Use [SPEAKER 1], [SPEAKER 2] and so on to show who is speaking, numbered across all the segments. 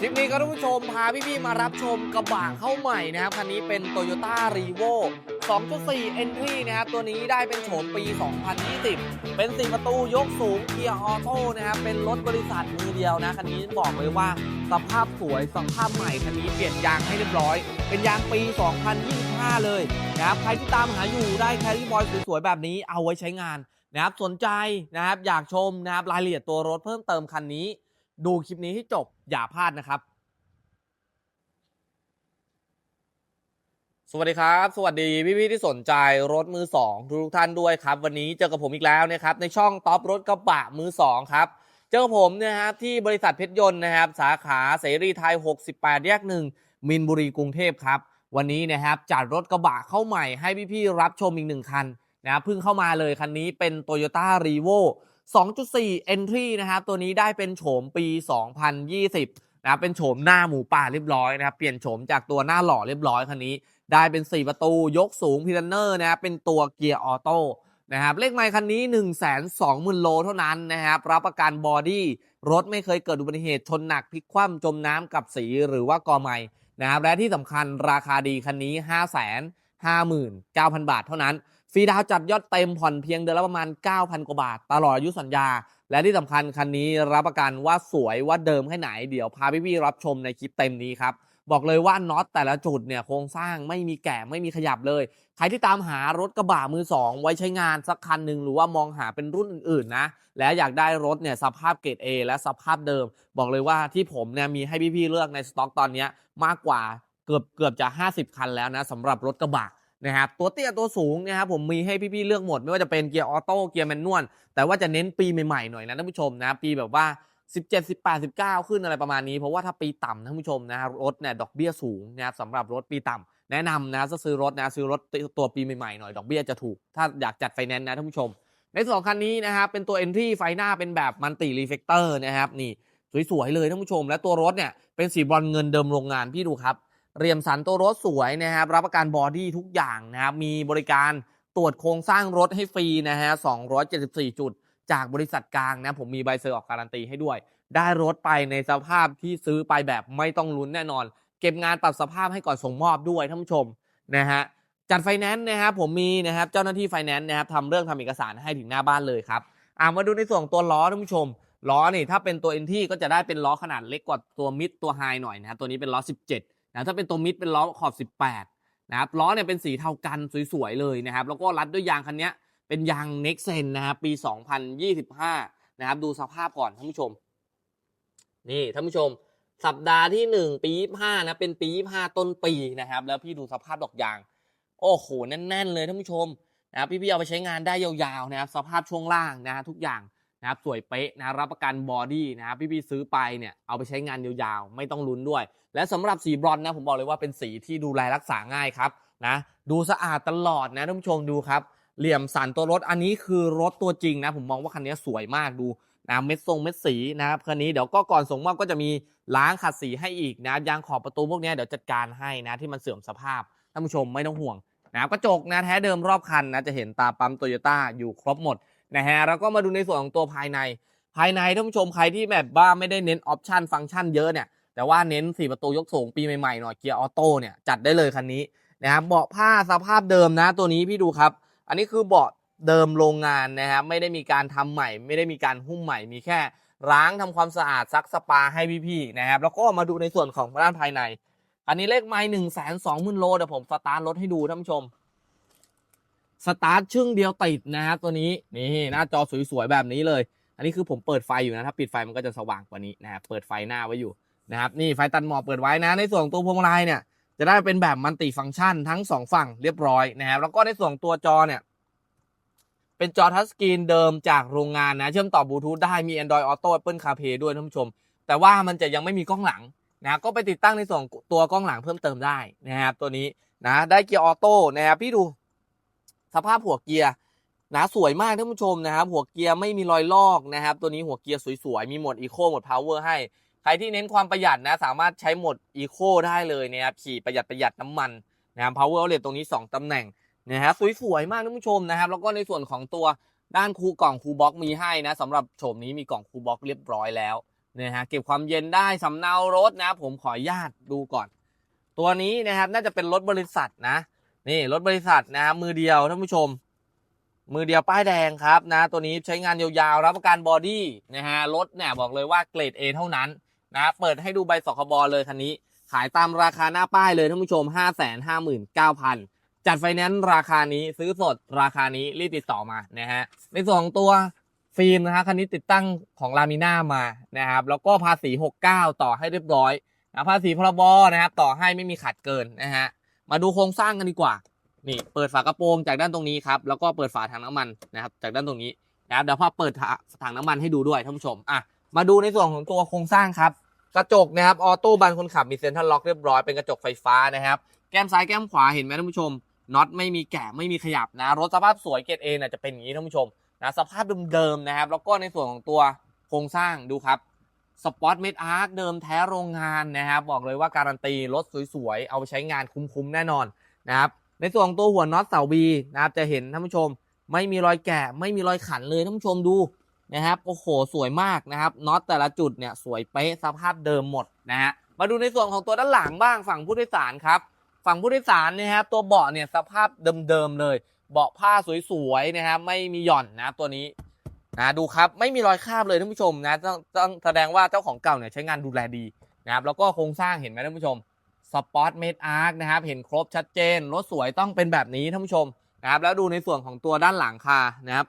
[SPEAKER 1] คลิปนี้ก็ท่านผู้ชมพาพี่ๆมารับชมกระบะเข้าใหม่นะครับคันนี้เป็น Toyota r e v o 2.4 Entry นะครับตัวนี้ได้เป็นโฉมปี 2020 เป็น4ประตูยกสูงเกียร์ออโต้นะครับเป็นรถบริษัทมือเดียวนะคันนี้บอกเลยว่าสภาพสวยสภาพใหม่คันนี้เปลี่ยนยางให้เรียบร้อย เป็นยางปี 2025 เลยนะครับใครที่ตามหาอยู่ได้แครี่บอยสวยๆแบบนี้เอาไว้ใช้งานนะครับสนใจนะครับอยากชมนะครับรายละเอียดตัวรถเพิ่มเติมคันนี้ ดูคลิปนี้ให้จบ อย่าพลาดนะครับ สวัสดีครับ สวัสดีพี่ๆที่สนใจรถมือสองทุกท่านด้วยครับ วันนี้เจอกับผมอีกแล้วนะครับ ในช่องท็อปรถกระบะมือสองครับเจอกับผมนะครับที่บริษัทเพชรยนต์นะครับ สาขาเสรีไทย 68 แยกหนึ่งมินบุรีกรุงเทพครับ วันนี้นะครับจัดรถกระบะเข้าใหม่ให้พี่ๆรับชมอีกหนึ่งคันนะครับเพิ่งเข้ามาเลยคันนี้เป็น Toyota r e v o 2.4 Entry นะครับ ตัวนี้ได้เป็นโฉมปี 2020 นะครับเป็นโฉมหน้าหมูป่าเรียบร้อยนะครับ เปลี่ยนโฉมจากตัวหน้าหล่อเรียบร้อยคันนี้ ได้เป็น 4 ประตู ยกสูงพิลเนอร์นะครับ เป็นตัวเกียร์ออโต้นะครับ เลขไมล์คันนี้ 1 2 0 0 0 0 โลเท่านั้นนะครับ รับประกันบอดี้ รถไม่เคยเกิดอุบัติเหตุชนหนักพลิกคว่ำจมน้ำกับสีหรือว่ากอไม้นะครับ และที่สำคัญราคาดีคันนี้ 5 5 9 0 0 0 บาทเท่านั้น ฟรีดาวจัดยอดเต็มผ่อนเพียงเดือนละประมาณ 9,000 กว่าบาท ตลอดอายุสัญญา และที่สำคัญคันนี้รับประกันว่าสวยว่าเดิมแค่ไหน เดี๋ยวพาพี่ๆรับชมในคลิปเต็มนี้ครับ บอกเลยว่าน็อตแต่ละจุดเนี่ยโครงสร้างไม่มีแก่ไม่มีขยับเลย ใครที่ตามหารถกระบะมือสองไว้ใช้งานสักคันหนึ่งหรือว่ามองหาเป็นรุ่นอื่นๆนะ และอยากได้รถเนี่ยสภาพเกรด A และสภาพเดิม บอกเลยว่าที่ผมเนี่ยมีให้พี่ๆเลือกในสต็อกตอนนี้มากกว่าเกือบเกือบจะ 50 คันแล้วนะสำหรับรถกระบะ นะครับตัวเตี้ยตัวสูงนะครับผมมีให้พี่ๆเลือกหมด ไม่ว่าจะเป็นเกียร์ออโต้เกียร์แมนนวลแต่ว่าจะเน้นปีใหม่ๆหน่อยนะท่านผู้ชมนะปีแบบว่า 17 18 19 ขึ้นอะไรประมาณนี้ เพราะว่าถ้าปีต่ำท่านผู้ชมนะรถเนี่ยดอกเบี้ยสูงนะครับสำหรับรถปีต่ำแนะนำนะซื้อรถนะซื้อรถตัวปีใหม่ๆหน่อยดอกเบี้ยจะถูก ถ้าอยากจัดไฟแนนซ์นะท่านผู้ชม ในสองคันนี้นะครับเป็นตัว Entry ไฟหน้าเป็นแบบมันติรีเฟกเตอร์นะครับนี่สวยๆเลยท่านผู้ชม และตัวรถเนี่ยเป็นสีบรอนเงินเดิมโรงงานพี่ดูครับ เรียมสันตัวรถสวยนะครับ รับประกันบอดี้ทุกอย่างนะครับ มีบริการตรวจโครงสร้างรถให้ฟรีนะฮะ 274 จุด จากบริษัทกลางนะ ผมมีใบเซอร์ออกการันตีให้ด้วย ได้รถไปในสภาพที่ซื้อไปแบบไม่ต้องลุ้นแน่นอน เก็บงานปรับสภาพให้ก่อนส่งมอบด้วยท่านผู้ชมนะฮะ จัดไฟแนนซ์นะครับผมมีนะครับเจ้าหน้าที่ไฟแนนซ์นะครับทำเรื่องทำเอกสารให้ถึงหน้าบ้านเลยครับอ่ามาดูในส่วนตัวล้อท่านผู้ชมล้อนี่ถ้าเป็นตัว NT ก็จะได้เป็นล้อขนาดเล็กกว่าตัวมิดตัวไฮหน่อยนะตัวนี้เป็นล้อ 17 นะถ้าเป็นตัวมิดเป็นล้อขอบ 18 นะครับล้อเนี่ยเป็นสีเทากันสวยๆเลยนะครับ แล้วก็รัดด้วยยางคันนี้เป็นยาง Nexen นะครับปี 2025 นะครับ ดูสภาพก่อนท่านผู้ชม นี่ท่านผู้ชม สัปดาห์ที่ 1 ปี 25 นะ เป็นปี 25 ต้นปีนะครับ แล้วพี่ดูสภาพดอกยาง โอ้โหแน่น ๆ เลยท่านผู้ชมนะครับพี่ๆเอาไปใช้งานได้ยาวๆนะครับ สภาพช่วงล่างนะทุกอย่าง นะครับสวยเป๊ะนะรับประกันบอดี้นะครับพี่ๆซื้อไปเนี่ยเอาไปใช้งานยาวๆ ไม่ต้องลุ้นด้วย และสำหรับสีบรอนซ์นะผมบอกเลยว่าเป็นสีที่ดูแลรักษาง่ายครับนะดูสะอาดตลอดนะท่านผู้ชมดูครับ เหลี่ยมสันตัวรถอันนี้คือรถตัวจริงนะผมมองว่าคันนี้สวยมากดูนะเม็ดทรงเม็ดสีนะครับคันนี้เดี๋ยวก็ก่อนส่งมอบก็จะมีล้างขัดสีให้อีกนะยางขอบประตูพวกนี้เดี๋ยวจัดการให้นะที่มันเสื่อมสภาพท่านผู้ชมไม่ต้องห่วงนะกระจกนะแท้เดิมรอบคันนะจะเห็นตาปั๊มโตโยต้าอยู่ครบหมด นะฮะแล้วก็มาดูในส่วนของตัวภายใน ภายในท่านผู้ชมใครที่แบบว่าไม่ได้เน้นออปชันฟังก์ชันเยอะเนี่ยแต่ว่าเน้น 4 ประตูยกสูงปีใหม่ๆหน่อยเกียร์ออโต้เนี่ยจัดได้เลยคันนี้นะครับเบาะผ้าสภาพเดิมนะตัวนี้พี่ดูครับ อันนี้คือเบาะเดิมโรงงานนะครับไม่ได้มีการทำใหม่ ไม่ได้มีการหุ้มใหม่มีแค่ล้างทำความสะอาดซักสปาให้พี่ๆนะครับแล้วก็มาดูในส่วนของด้านภายใน อันนี้เลขไม้หนึ่งแสนสองหมื่นโลเดี๋ยวผมสตาร์ทรถให้ดูท่านผู้ชม สตาร์ทชึ่งเดียวติดนะครับตัวนี้นี่หน้าจอสวยๆแบบนี้เลย อันนี้คือผมเปิดไฟอยู่นะถ้าปิดไฟมันก็จะสว่างกว่านี้นะครับเปิดไฟหน้าไว้อยู่นะครับนี่ไฟตัดหมอกเปิดไว้นะ ในส่วนตัวพวงมาลัยเนี่ยจะได้เป็นแบบมันติฟังก์ชันทั้งสองฝั่งเรียบร้อยนะครับแล้วก็ในส่วนตัวจอเนี่ยเป็นจอทัชสกรีนเดิมจากโรงงานนะเชื่อมต่อบลูทูธได้มี Android Auto Apple CarPlay ด้วยท่านผู้ชม แต่ว่ามันจะยังไม่มีกล้องหลังนะก็ไปติดตั้งในส่วนตัวกล้องหลังเพิ่มเติมได้นะครับตัวนี้นะได้เกียร์ออโต้นะครับพี่ดู สภาพหัวเกียร์นะสวยมากท่านผู้ชมนะครับ หัวเกียร์ไม่มีรอยลอกนะครับ ตัวนี้หัวเกียร์สวยๆ มีโหมดอีโคโหมดพาวเวอร์ให้ ใครที่เน้นความประหยัดนะ สามารถใช้โหมดอีโคได้เลยนะครับ ขี่ประหยัดประหยัดน้ำมันนะครับพาวเวอร์เลตตรงนี้ 2ตำแหน่งนะฮะสวยๆ มากท่านผู้ชมนะครับ แล้วก็ในส่วนของตัวด้านคูกล่องคูบ็อกมีให้นะสำหรับโฉมนี้มีกล่องคูบ็อกเรียบร้อยแล้วนะฮะเก็บความเย็นได้สำเนารถนะ ผมขออนุญาตดูก่อน ตัวนี้นะครับน่าจะเป็นรถบริษัทนะ นี่รถบริษัทนะมือเดียวท่านผู้ชม มือเดียวป้ายแดงครับนะ ตัวนี้ใช้งานยาวๆรับประกันบอดี้นะฮะรถเนี่ยบอกเลยว่าเกรด A เท่านั้นนะเปิดให้ดูใบสคบเลยคันนี้ ขายตามราคาหน้าป้ายเลยท่านผู้ชม 5 5 9 0 0 0 จัดไฟแนนซ์ราคานี้ซื้อสดราคานี้รีบติดต่อมานะฮะในส่วนของตัวฟิล์มนะฮะคันนี้ติดตั้งของลามิน่ามานะครับแล้วก็ภาษี 69 ต่อให้เรียบร้อยนะภาษีพรบนะครับต่อให้ไม่มีขัดเกินนะฮะ มาดูโครงสร้างกันดีกว่า นี่เปิดฝากระโปรงจากด้านตรงนี้ครับ แล้วก็เปิดฝาถังน้ำมันนะครับ จากด้านตรงนี้นะครับเดี๋ยวพอเปิดถังน้ำมันให้ดูด้วยท่านผู้ชมอะมาดูในส่วนของตัวโครงสร้างครับ กระจกนะครับออโต้บานคนขับมีเซ็นทรัลล็อกเรียบร้อยเป็นกระจกไฟฟ้านะครับ แก้มซ้ายแก้มขวาเห็นไหมท่านผู้ชมน็อตไม่มีแกะไม่มีขยับนะรถสภาพสวยเกรดเอนะจะเป็นอย่างนี้ท่านผู้ชมนะสภาพเดิมๆนะครับ แล้วก็ในส่วนของตัวโครงสร้างดูครับ สปอตเมดอาร์คเดิมแท้โรงงานนะครับบอกเลยว่าการันตีรถสวยๆ เอาไปใช้งานคุ้มๆ แน่นอนนะครับในส่วนของตัวหัวน็อตเสาบีนะครับจะเห็นท่านผู้ชมไม่มีรอยแกะไม่มีรอยขันเลยท่านผู้ชมดูนะครับโอ้โหสวยมากนะครับน็อตแต่ละจุดเนี่ยสวยเป๊ะสภาพเดิมหมดนะฮะมาดูในส่วนของตัวด้านหลังบ้างฝั่งผู้โดยสารครับฝั่งผู้โดยสารเนะครับตัวเบาะเนี่ยสภาพเดิมๆเลย เบาะผ้าสวยๆนะครับไม่มีหย่อนนะตัวนี้ นะดูครับไม่มีรอยคราบเลยท่านผู้ชมนะต้องต้องแสดงว่าเจ้าของเก่าเนี่ยใช้งานดูแลดีนะครับแล้วก็โครงสร้างเห็นไหมท่านผู้ชมสปอตเมดอาร์คนะครับเห็นครบชัดเจนรถสวยต้องเป็นแบบนี้ท่านผู้ชมนะครับแล้วดูในส่วนของตัวด้านหลังคานะครับ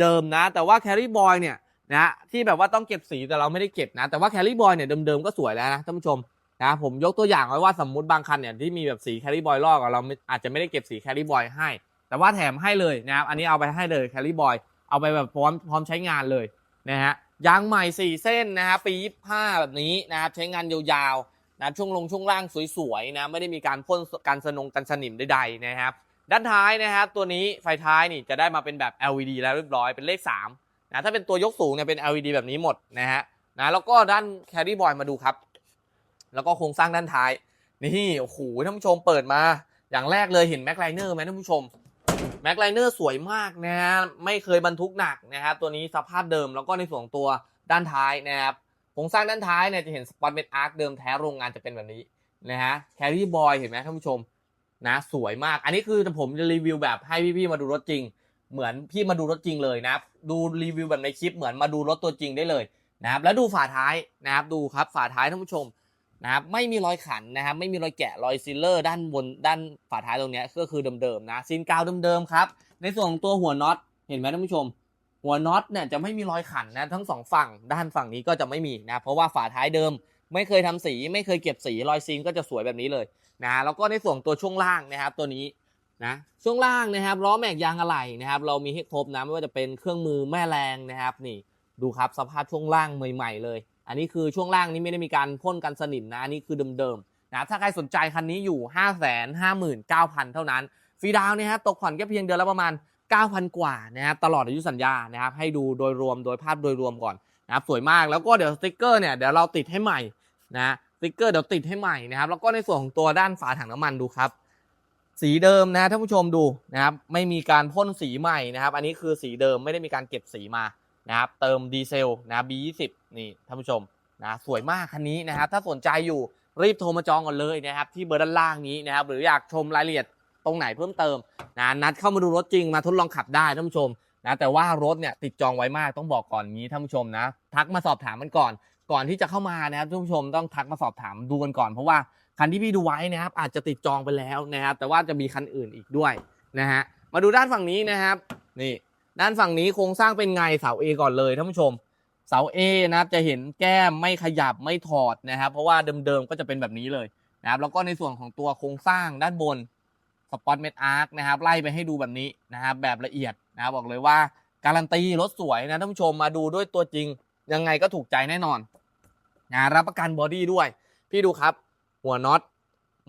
[SPEAKER 1] เดิมๆนะ แต่ว่าแคริบอยเนี่ยนะที่แบบว่าต้องเก็บสีแต่เราไม่ได้เก็บนะ แต่ว่าแคริบอยเนี่ยเดิมๆก็สวยแล้วนะท่านผู้ชมนะผมยกตัวอย่างไว้ว่าสมมุติบางคันเนี่ยที่มีแบบสีแคริบอยลอกเราอาจจะไม่ได้เก็บสีแคริบอยให้ แต่ว่าแถมให้เลยนะครับอันนี้เอาไปให้เลยแคริบอย เอาไปแบบพร้อมพร้อมใช้งานเลยนะฮะยางใหม่ 4 เส้นนะครับปี 25 แบบนี้นะครับใช้งานยาวๆนะช่วงลงช่วงล่างสวยๆนะไม่ได้มีการพ่นการสนงกันสนิมใดๆนะครับด้านท้ายนะครับตัวนี้ไฟท้ายนี่จะได้มาเป็นแบบ LED แล้วเรียบร้อยเป็นเลข3นะถ้าเป็นตัวยกสูงเนี่ยเป็น LED แบบนี้หมดนะฮะนะแล้วก็ด้านแครี่บอยมาดูครับ แล้วก็โครงสร้างด้านท้าย นี่โอ้โหท่านผู้ชมเปิดมา อย่างแรกเลยเห็นแม็กไลเนอร์ไหมท่านผู้ชม แม็กไลเนอร์สวยมากนะฮะไม่เคยบรรทุกหนักนะครับตัวนี้สภาพเดิมแล้วก็ในส่วนของตัวด้านท้ายนะครับโครงสร้างด้านท้ายเนี่ยจะเห็นสปอตเมดอาร์คเดิมแท้โรงงานจะเป็นแบบนี้นะฮะแครี่บอยเห็นไหมท่านผู้ชมนะสวยมาก อันนี้คือผมจะรีวิวแบบให้พี่ๆมาดูรถจริง เหมือนพี่มาดูรถจริงเลยนะครับดูรีวิวแบบในคลิปเหมือนมาดูรถตัวจริงได้เลยนะครับแล้วดูฝาท้ายนะครับดูครับฝาท้ายท่านผู้ชม นะครับไม่มีรอยขันนะครับไม่มีรอยแกะรอยซิลเลอร์ด้านบนด้านฝาท้ายตรงนี้ก็คือเดิมๆนะซีนกาวเดิมๆครับในส่วนของตัวหัวน็อตเห็นไหมท่านผู้ชม หัวน็อตเนี่ยจะไม่มีรอยขันนะทั้งสองฝั่งด้านฝั่งนี้ก็จะไม่มีนะเพราะว่าฝาท้ายเดิม ไม่เคยทำสี ไม่เคยเก็บสีรอยซีนก็จะสวยแบบนี้เลยนะแล้วก็ในส่วนตัวช่วงล่างนะครับตัวนี้นะช่วงล่างนะครับล้อแม็กยางอะไหล่นะครับเรามีให้ครบนะไม่ว่าจะเป็นเครื่องมือแม่แรงนะครับนี่ดูครับสภาพช่วงล่างใหม่ ๆ เลย อันนี้คือช่วงล่างนี้ไม่ได้มีการพ่นกันสนิมนะอันนี้คือเดิมๆนะถ้าใครสนใจคันนี้อยู่ 5 5 9 0 0 0 เท่านั้นฟรีดาวน์นะครับตกผ่อนแค่เพียงเดือนละประมาณ 9,000 กว่านะครับตลอดอายุสัญญานะครับให้ดูโดยรวมโดยภาพโดยรวมก่อนนะครับสวยมากแล้วก็เดี๋ยวสติกเกอร์เนี่ยเดี๋ยวเราติดให้ใหม่นะสติกเกอร์เดี๋ยวติดให้ใหม่นะครับแล้วก็ในส่วนของตัวด้านฝาถังน้ำมันดูครับ สีเดิมนะท่านผู้ชมดูนะครับไม่มีการพ่นสีใหม่นะครับ อันนี้คือสีเดิมไม่ได้มีการเก็บสีมา นะครับเติมดีเซลนะ B20 นี่ท่านผู้ชมนะสวยมากคันนี้นะครับ ถ้าสนใจอยู่รีบโทรมาจองก่อนเลยนะครับ ที่เบอร์ด้านล่างนี้นะครับ หรืออยากชมรายละเอียดตรงไหนเพิ่มเติมนะนัดเข้ามาดูรถจริงมาทดลองขับได้ท่านผู้ชมนะแต่ว่ารถเนี่ยติดจองไว้มากต้องบอกก่อนงี้ท่านผู้ชมนะ ทักมาสอบถามมันก่อน ก่อนที่จะเข้ามานะครับท่านผู้ชมต้องทักมาสอบถามดูกันก่อนเพราะว่าคันที่พี่ดูไว้นะครับ อาจจะติดจองไปแล้วนะครับ แต่ว่าจะมีคันอื่นอีกด้วยนะฮะมาดูด้านฝั่งนี้นะครับ นี่ ด้านฝั่งนี้โครงสร้างเป็นไงเสา A ก่อนเลยท่านผู้ชมเสา A นะครับจะเห็นแก้มไม่ขยับไม่ถอดนะครับ เพราะว่าเดิมๆก็จะเป็นแบบนี้เลยนะครับแล้วก็ในส่วนของตัวโครงสร้างด้านบนสปอตเมดอาร์คนะครับไล่ไปให้ดูแบบนี้นะครับแบบละเอียดนะบบอกเลยว่าการันตีรถสวยนะท่านผู้ชมมาดูด้วยตัวจริง ยังไงก็ถูกใจแน่นอนนะรับประกันบอดี้ด้วย พี่ดูครับ หัวน็อต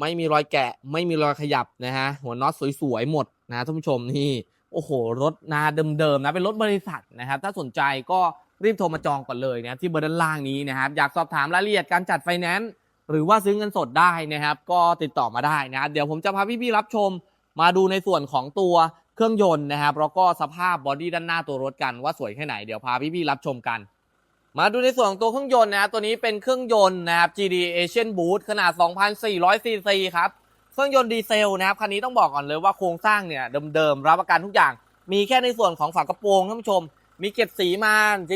[SPEAKER 1] ไม่มีรอยแกะ ไม่มีรอยขยับนะฮะหัวน็อตสวยๆหมดนะท่านผู้ชมนี่ โอ้โห รถนาเดิมๆนะ เป็นรถบริษัทนะครับ ถ้าสนใจก็รีบโทรมาจองก่อนเลยนะที่เบอร์ด้านล่างนี้นะครับ อยากสอบถามรายละเอียดการจัดไฟแนนซ์หรือว่าซื้อเงินสดได้นะครับ ก็ติดต่อมาได้นะครับเดี๋ยวผมจะพาพี่ๆรับชม มาดูในส่วนของตัวเครื่องยนต์นะครับ แล้วก็สภาพบอดี้ด้านหน้าตัวรถกันว่าสวยแค่ไหน เดี๋ยวพาพี่ๆรับชมกัน มาดูในส่วนของตัวเครื่องยนต์นะครับตัวนี้เป็นเครื่องยนต์นะครับ GD Asian Boost ขนาด 2,400 cc ครับ เครื่องยนต์ดีเซลนะครับคันนี้ต้องบอกก่อนเลยว่าโครงสร้างเนี่ยเดิมๆรับประกันทุกอย่าง มีแค่ในส่วนของฝากระโปรงท่านผู้ชม มีเก็บสีมา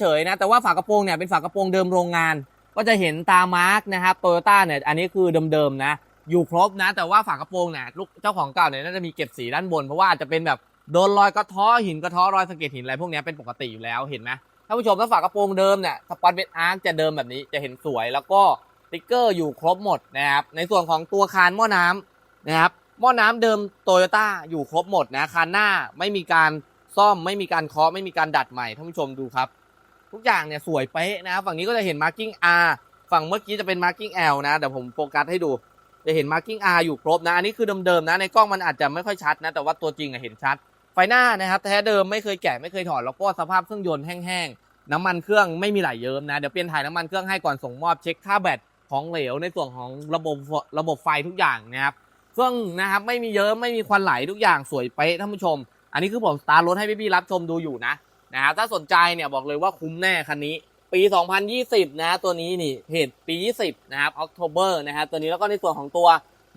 [SPEAKER 1] เฉยๆนะแต่ว่าฝากระโปรงเนี่ยเป็นฝากระโปรงเดิมโรงงาน ก็จะเห็นตามาร์กนะครับโตโยต้าเนี่ยอันนี้คือเดิมๆนะอยู่ครบนะ แต่ว่าฝากระโปรงเนี่ยลูกเจ้าของเก่าเนี่ยน่าจะมีเก็บสีด้านบน เพราะว่าอาจจะเป็นแบบโดนรอยกระท้อหินกระท้อรอยสะเก็ดหินอะไรพวกนี้เป็นปกติอยู่แล้วเห็นไหมท่านผู้ชมถ้าฝากระโปรงเดิมเนี่ยสปอนเบนอาร์คจะเดิมแบบนี้จะเห็นสวยแล้วก็ติ๊กเกอร์อยู่ครบหมดนะครับในส่วนของตัวคานหม้อน้ำ นะครับหม้อน้ำเดิมโตโยต้าอยู่ครบหมดนะคานหน้าไม่มีการซ่อมไม่มีการเคาะไม่มีการดัดใหม่ท่านผู้ชมดูครับ ทุกอย่างเนี่ยสวยเป๊ะนะครับฝั่งนี้ก็จะเห็น marking R ฝั่งเมื่อกี้จะเป็น marking L นะเดี๋ยวผมโฟกัสให้ดูจะเห็น marking R อยู่ครบนะอันนี้คือเดิมๆนะในกล้องมันอาจจะไม่ค่อยชัดนะแต่ว่าตัวจริงอะเห็นชัด ไฟหน้านะครับแท้เดิมไม่เคยแกะไม่เคยถอดแล้วก็สภาพเครื่องยนต์แห้งๆน้ำมันเครื่องไม่มีไหลเยิ้มนะเดี๋ยวเปลี่ยนถ่ายน้ำมันเครื่องให้ก่อนส่งมอบเช็คค่าแบตของเหลวในส่วนของระบบระบบไฟทุกอย่างนะครับ เครื่องนะครับไม่มีเยิ้มไม่มีควันไหลทุกอย่างสวยเป๊ะท่านผู้ชม อันนี้คือผมสตาร์ทรถให้พี่ๆรับชมดูอยู่นะนะครับถ้าสนใจเนี่ยบอกเลยว่าคุ้มแน่คันนี้ ปี 2020 นะตัวนี้นี่เพจปี 20 นะครับ October นะครับตัวนี้แล้วก็ในส่วนของตัว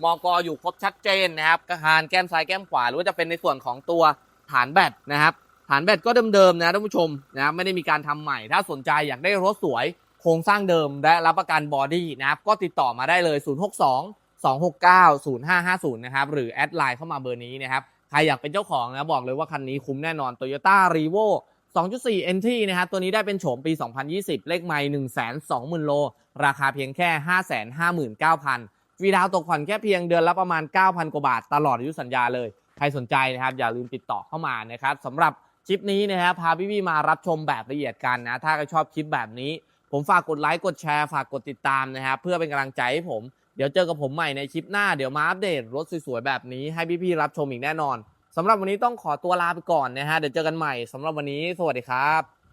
[SPEAKER 1] มอกอยู่ครบชัดเจนนะครับกระหานแก้มซ้ายแก้มขวาหรือว่าจะเป็นในส่วนของตัวฐานแบตนะครับฐานแบตก็เดิมๆนะท่านผู้ชมนะไม่ได้มีการทำใหม่ ถ้าสนใจอยากได้รถสวยโครงสร้างเดิมและรับประกันบอดี้นะครับก็ติดต่อมาได้เลย 062 269 0550 นะครับ หรือแอดไลน์เข้ามาเบอร์นี้นะครับ ใครอยากเป็นเจ้าของนะบอกเลยว่าคันนี้คุ้มแน่นอน Toyota r e v o 2.4 NT นะครับ ตัวนี้ได้เป็นโฉมปี 2020 เลขไม่120,000 โล ราคาเพียงแค่ 559,000วีดาวตกผ่อนแค่เพียงเดือนละประมาณ 9,000 กว่าบาท ตลอดอายุสัญญาเลย ใครสนใจนะครับ อย่าลืมติดต่อเข้ามานะครับสำหรับคลิปนี้นะครับพาพี่ๆมารับชมแบบละเอียดกันนะ ถ้าใครชอบคลิปแบบนี้ ผมฝากกดไลค์ กดแชร์ ฝากกดติดตามนะครับ เพื่อเป็นกำลังใจให้ผม เดี๋ยวเจอกับผมใหม่ในคลิปหน้าเดี๋ยวมาอัปเดตรถสวยๆแบบนี้ให้พี่ๆรับชมอีกแน่นอนสำหรับวันนี้ต้องขอตัวลาไปก่อนนะฮะเดี๋ยวเจอกันใหม่สำหรับวันนี้สวัสดีครับ